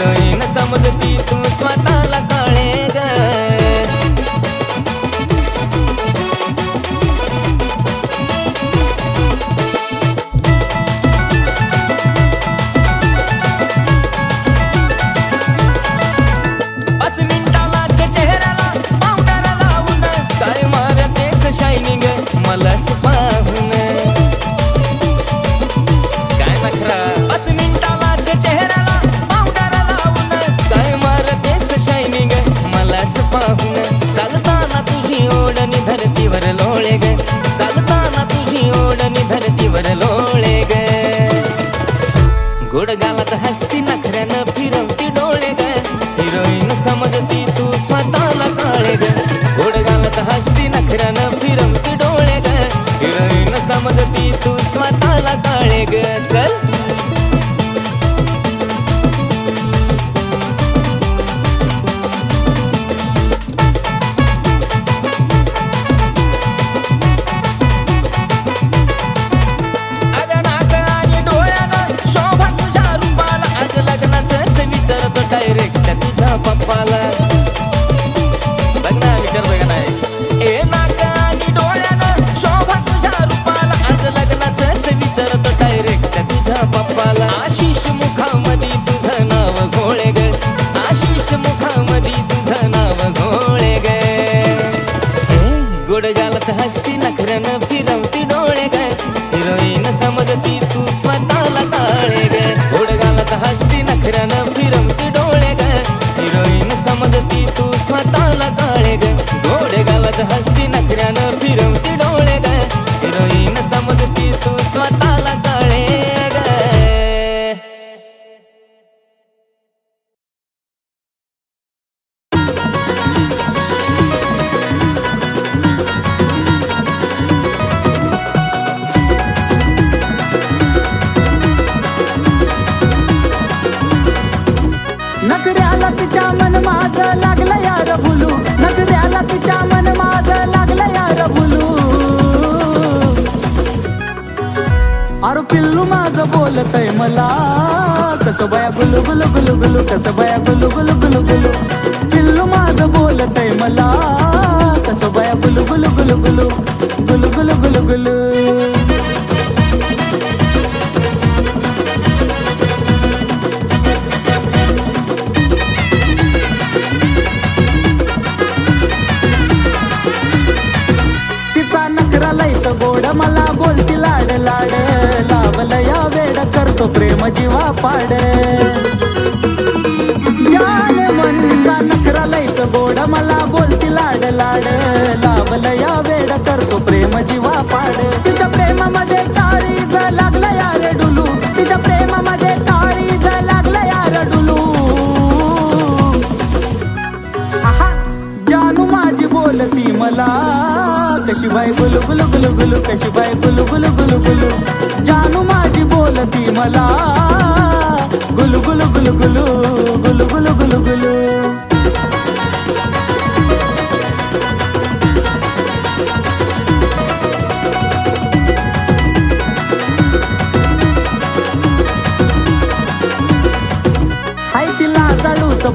रहे न समझती तू गोड गालात हसती नखऱ्यानं फिरवती डोळे ग हिरोईन समजती तू स्वतःला काळे ग गोड गालात हसती नखऱ्यानं फिरवती डोळे ग हिरोईन समजती तू स्वतःला काळे ग चल. पिल्लू माझं बोलतय मला कसं बया गुलू गुलू गुलू गुलू कसं बया गुलू गुलू गुलू गुलू पिल्लू माझं बोलतय मला कसं बया गुलू गुलू गुलु गुलू गुलू गुलू गुलू गुलू गोड मला बोलती लाड लाड. लावलं या वेड करतो प्रेम जीवा पाड. गोड मला बोलती लाड लाड. लावलं या वेड करतो प्रेम जीवा पाड. कशी बाई गुलू गुलू गुलू गुलू कशी बाय गुलू गुलू गुलू जानू माझी बोलती मला. गुलू गुलू गुलू.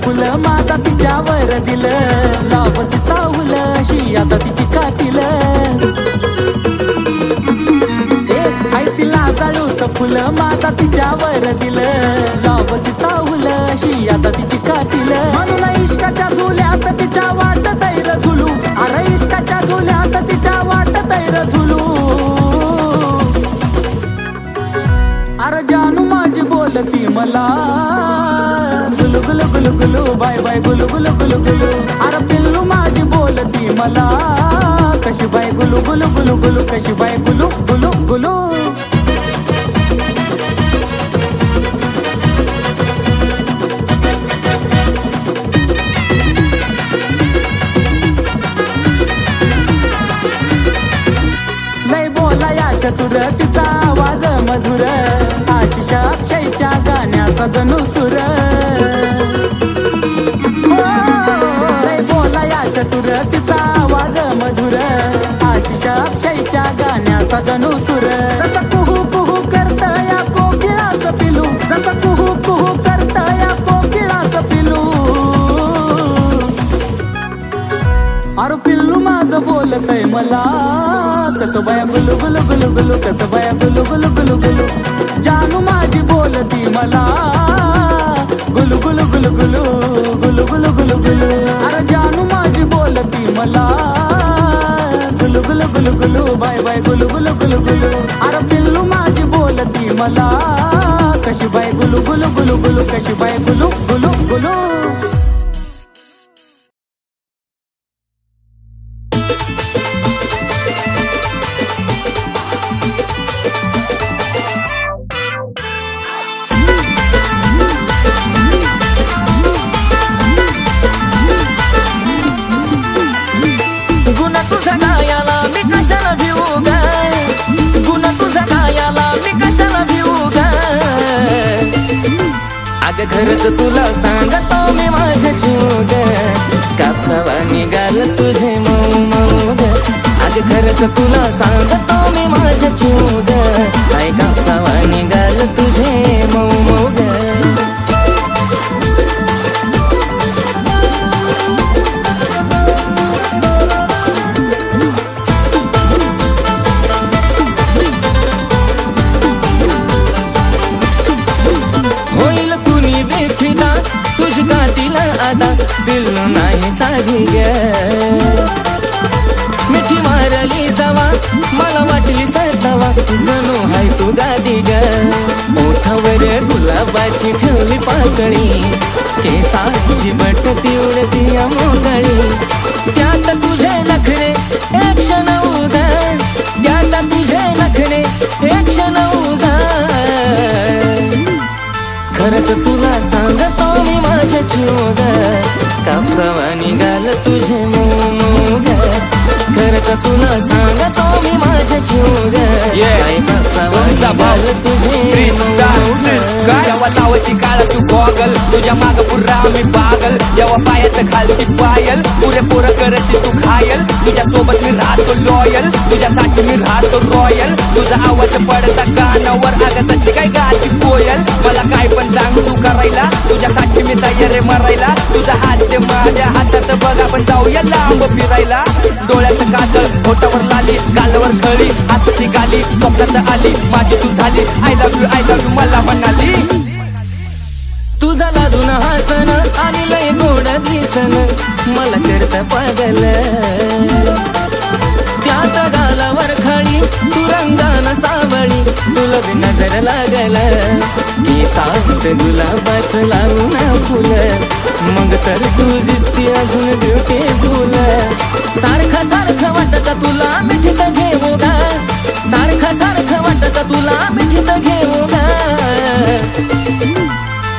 फुल माझा तिच्यावर दिल. लाव तिचा अशी आता तिची कातील तिला जाळूच फुलं माझा तिच्यावर दिल. लाव तिचा अशी आता तिची कातील म्हणून इश्काच्या झुल्यात तिच्या वाट तैर झुलू. अरे इश्काच्या झुल्यात तिच्या वाट तैर झुलू. अरे जानू माझी बोलती मला. गुलू बाय बाय गुलू गुलू गुलू गुलू अरे पिल्लू माझी बोलती मला. कशी बाय गुलू गुलू गुलू गुलू कशी बाय गुलू गुलू गुलू. लय बोला या चतुर तिचा आवाज मधुर. आशिष अक्षयच्या गाण्याचा जणू सुर गाण्याचा जणू सुर. जसं कुहू कुहू करता या कोकिळाच पिलू. जसं कुहू कुहू करता या कोकिळाच पिलू. अरे पिल्लू माझं बोलतय मला. कसं बाया गुलू गुलू गुलू गुलू कसं बाया गुलू गुलू गुलू गुलू. जानू माझी बोलती मला. गुलू गुलू गुलू गुलू गुलू गुलू गुलू गुलू. बाय बाय गुलू गुलू गुलू गुलू अरे पिल्लू माझी बोलती मला कशी बाय गुलू गुलू गुलू गुलू कशी बाय गुलू गुलू गुलू अग खरच तुला सांगतो मी माझे जीव कापसावा निघाल तुझे मऊ मऊ अग खरंच तुला सांगतो मी माझे जीव ग काय कापसावा निघाल आता बिल नाही साधी ग. मिठी मारली जावा मला वाटली सरतावा जणू हाय तू दादी ग. ओठावर गुलाबाची ठेवली पाकळी केसाची बट ती उडती मोकळी. त्यात तुझे नखरे एक क्षण उदा त्यात तुझे नखरे एक क्षण उदा खरंच तुला सांगतो मी माझ्या जीवग कापसावा निघाल तुझे मोग. खरंच तुला सांगतो मी माझ्या जीवग कापसावा निघाल तुझे जेव्हा लावायची काळा तू गॉगल. तुझ्या माग पुरा मी पागल. जेव्हा पायात घालती पायल. पुरे पोरं करते तू खायल तुझ्या सोबत मी राहतो लॉयल तुझ्यासाठी मी राहतो रॉयल तुझा आवाज पडता कानावर. आग तशी काय गाती कोयल. मला काय पण सांग तू करायला. तुझ्यासाठी मी तयार आहे मरायला. तुझा हात ते माझ्या हातात. बघ आपण जाऊया लांब फिरायला. डोळ्याचं काजळ फोटावर लाली गालवर खळी. हसती गाली स्वप्नात आली. माझी तू झाली. I love you I love you मला म्हणाली. तुझा लाजून हसन आणि लय गोड दिसन. मला करत पागल. त्यात गालावर खळी तू रंगान सावळी तुला बी नजर लागल. की सावत गुलाबाच लावून फुल. मग तर तू दिसती अजून ब्युटीफुल सारखं सारखं वाटत तुला मिठीत घेऊ गा सारखं सारखं वाटत तुला मिठीत घेऊ गा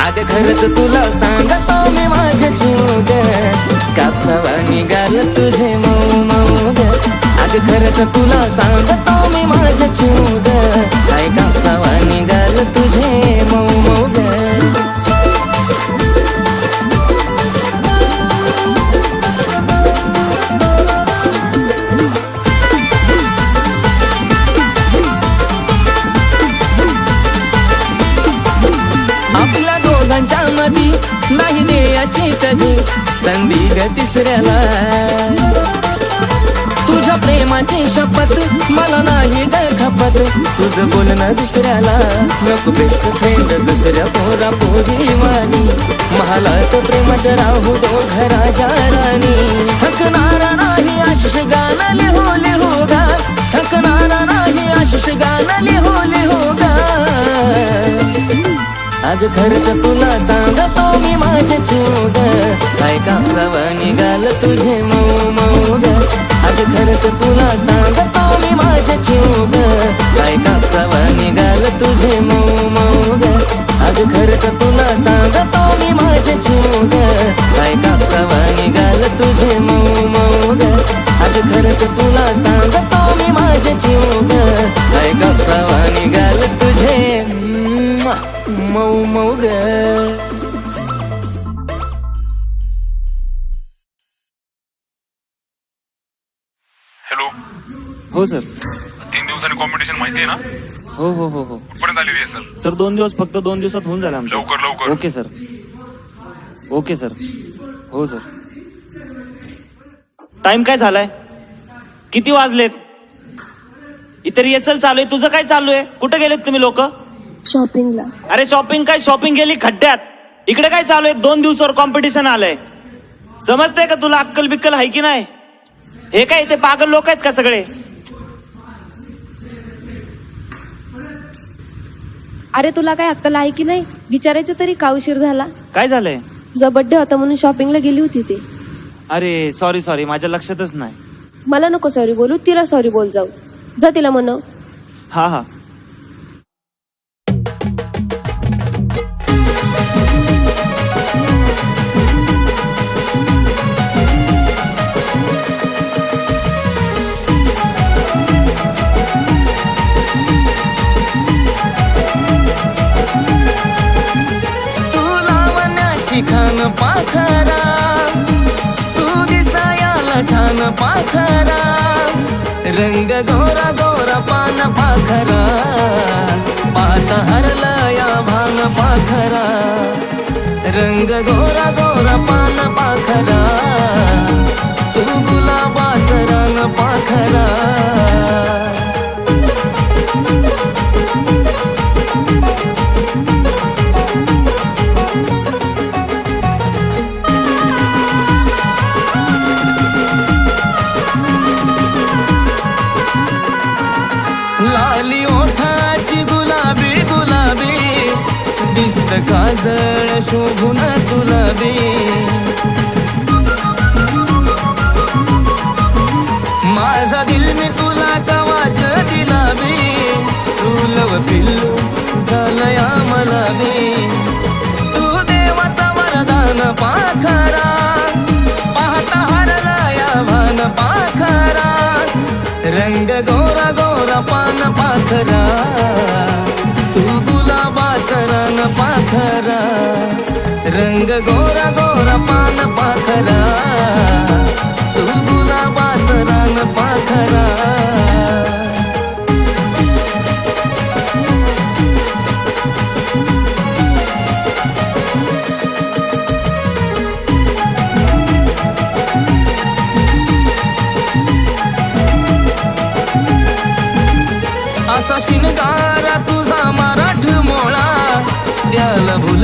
अग खरच तुला सांगतो मी माझ्या जीव ग कापसावा निघाल तुझे मऊ मऊ ग अग खरंच तुला सांगतो मी माझ्या जीव काय कापसावा निघाल तुझे मऊ मऊ संधी ग तिसऱ्याला. तुझ्या प्रेमाची शपथ मला नाही ग खपत. तुझं बोलणं दुसऱ्याला नको बेस्ट फ्रेंड दुसऱ्या पोरा पोरी वाणी. महालात प्रेमाच्या राहू दो घराच्या राणी थकणारा नाही आशिष गाणं लिहू लिहू गा. थकणारा नाही आशिष गाणं लिहू लिहू गा. आज खरंच तुला सांगतो मी माझे चूग. काय कापसावा निघाल तुझे मऊ मऊ ग आज खरंच तुला सांगतो मी माझे चूग. काय कापसावा निघाल तुझे मऊ मऊ ग आज खरंच तुला सांगतो मी माझे चूग. काय कापसावा निघाल तुझे मऊ मऊ ग आज खरंच तुला सांगतो सर दोन दिवस फक्त दोन दिवसात होऊन झालं आमचं. लवकर, लवकर. Okay sir. Okay sir. हो सर. टाइम काय झालाय? किती वाजलेत? इतर येचल चालू आहे. तुझं काय चालू आहे? कुठे गेलेत तुम्ही लोक? शॉपिंगला. अरे शॉपिंग काय? शॉपिंग गेली खड्ड्यात. इकडे काय चालू आहे? दोन दिवसावर कॉम्पिटिशन आलंय. समजतंय का तुला अक्कल बिक्कल आहे की नाही? हे काय ते पागल लोक आहेत का सगळे? अरे तुला काय अक्कल आहे की नाही? विचारायचं तरी का उशीर झाला? काय झालंय? तुझा बर्थडे होता म्हणून शॉपिंगला गेली होती ते. अरे सॉरी सॉरी माझ्या लक्षातच नाही. मला नको सॉरी बोलू तिला सॉरी बोल जाऊ. जा तिला म्हणव हा हा. रंग गोरा गोरा पान पाखरा पात हरला या भान पाखरा. रंग गोरा गोरा पान पाखरा तू गुलाबाचं रान पाखरा. काजळ शोभून तुलाबी माझा दिल मी तुला कवाच दिला बी. तू लव पिल्लू झालया मला बी. तू देवाचा वरदान पाखरा पाहता हरला या भान पाखरा. रंग गोरा गोरा पान पाखरा. तू गुलाबाचा रान पाखरा. रंग गोरा गोरा पान पाखरा. तू गुलाबाचा रान पाखरा.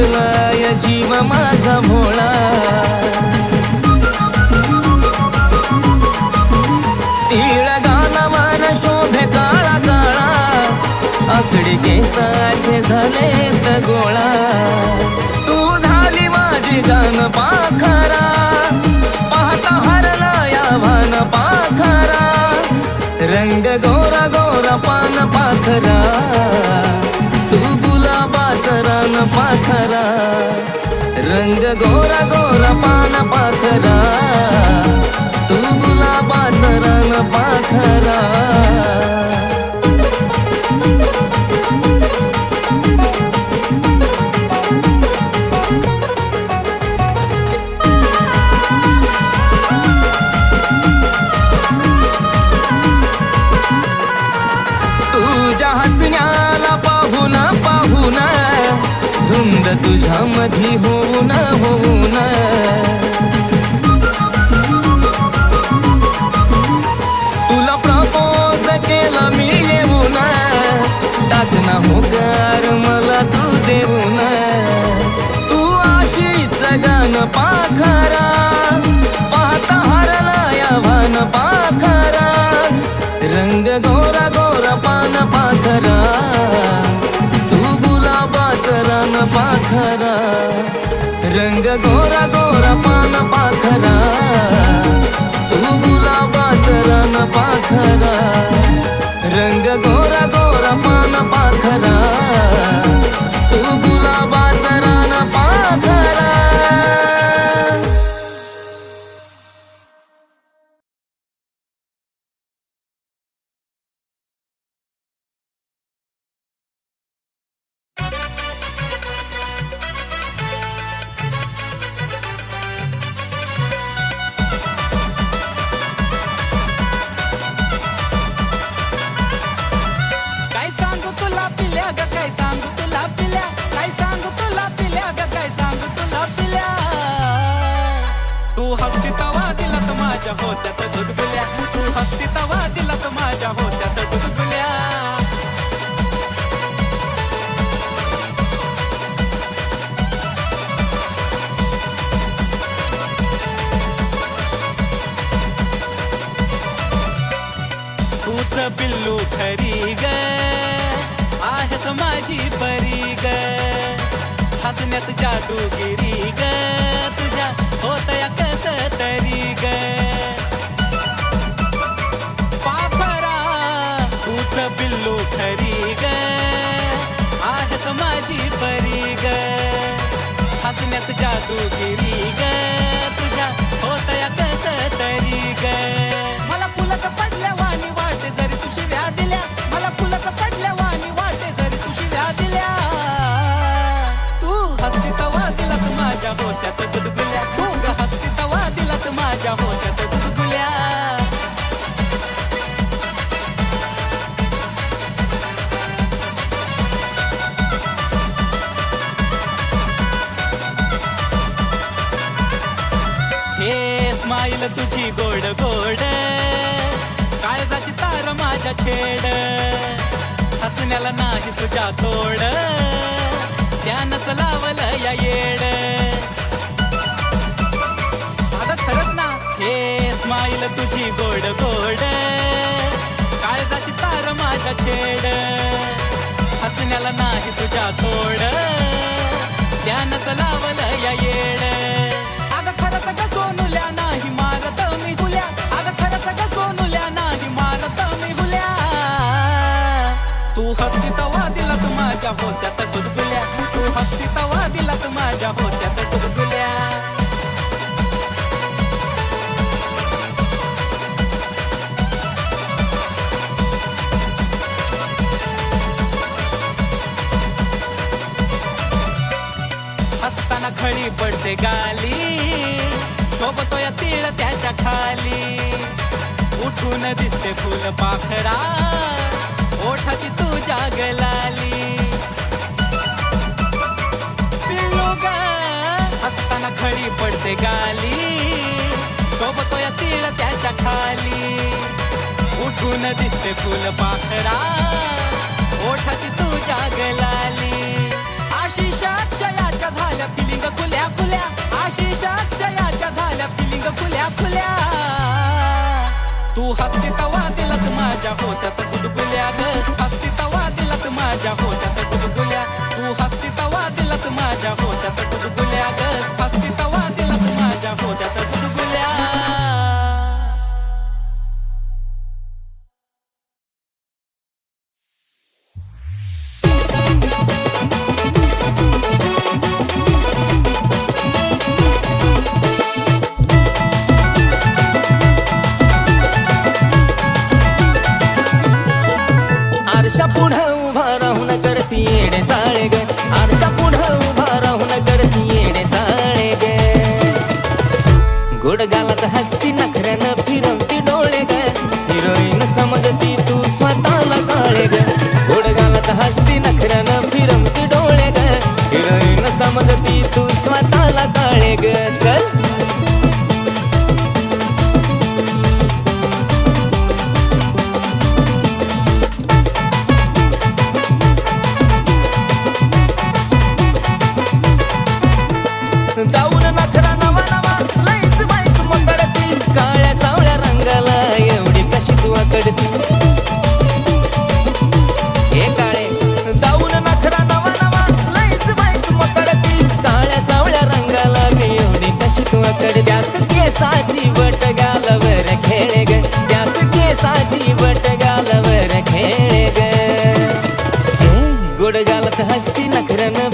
त्याला भुललाय जीव माझा भोळा. तिळ गालावर शोभे काळा काळा. आकडी केसाचे झाले गोळा. तू झाली माझी गान पा तुझ्या मधी होऊन होऊन kadar. जादू जादूगिरी ग तुझ्या होत या कस तरी ग. पापरा तूच पिल्लू खरी ग आहेस माझी परी ग. हसण्यात जादूगिरी हसण्याला नाही तुझ्या तोड. त्यानच लावलं या येड. आता खरंच ना. हे स्माईल तुझी गोड गोड. काळजाची तार माझ्या छेड. हसण्याला नाही तुझ्या तोड. त्यानच लावलं या येड. अगं खरंच ग सोनुल्या नाही मारत मी गुल्या अगं खरंच ग सोनुल्या नाही हसती तवा दिलात माझ्या होत्यात गुदगुल्या. तू हसती तवा दिलात माझ्या होत्यात गुदगुल्या. हसताना खळी पडते गाली. सोबतो या तीळ त्याच्याखाली. उठून दिसते फुल पाखरा. ओठाची तू जागलाली पिल्लू ग हसताना खळी पडते गाली. सोबतो या तीळ त्याच्याखाली. उठून दिसते फुल पाखरा. ओठाची तू जागलाली आशिष अक्षयाच्या झाल्या फिलिंग खुल्या खुल्या. आशिषाक्षयाच्या झाल्या फिलिंग खुल्या खुल्या. तू हस्ती तवा दिलात माझ्या होत्यात गुदगुल्या ग हस्ती तवा दिलात माझ्या होत्यात गुदगुल्या. तू हस्ती तवा दिलात माझ्या होत्यात गुदगुल्या ग हस्ती स्वतःला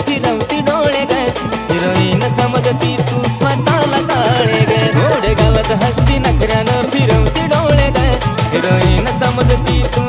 फिरवती डोळे ग हिरोईन समजती तू स्वतःला काळे ग गोड गालत हसती नखऱ्यानं फिरवती डोळे ग हिरोईन समजती तू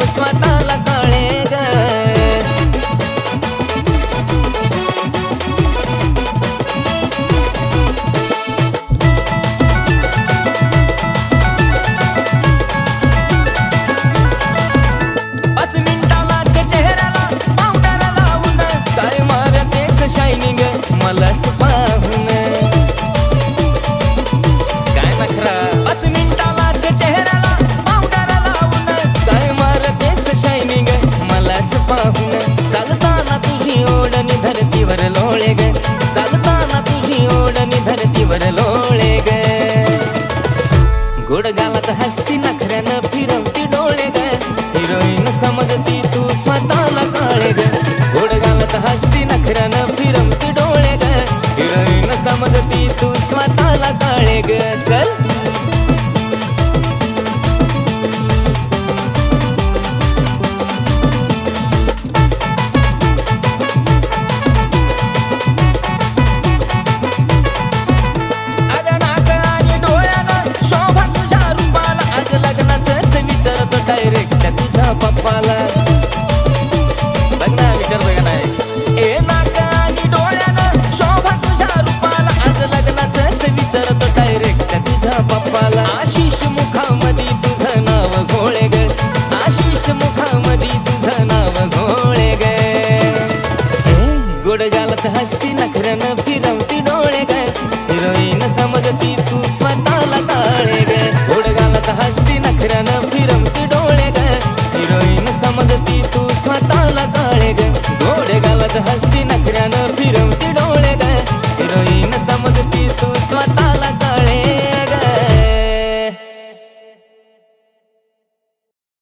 has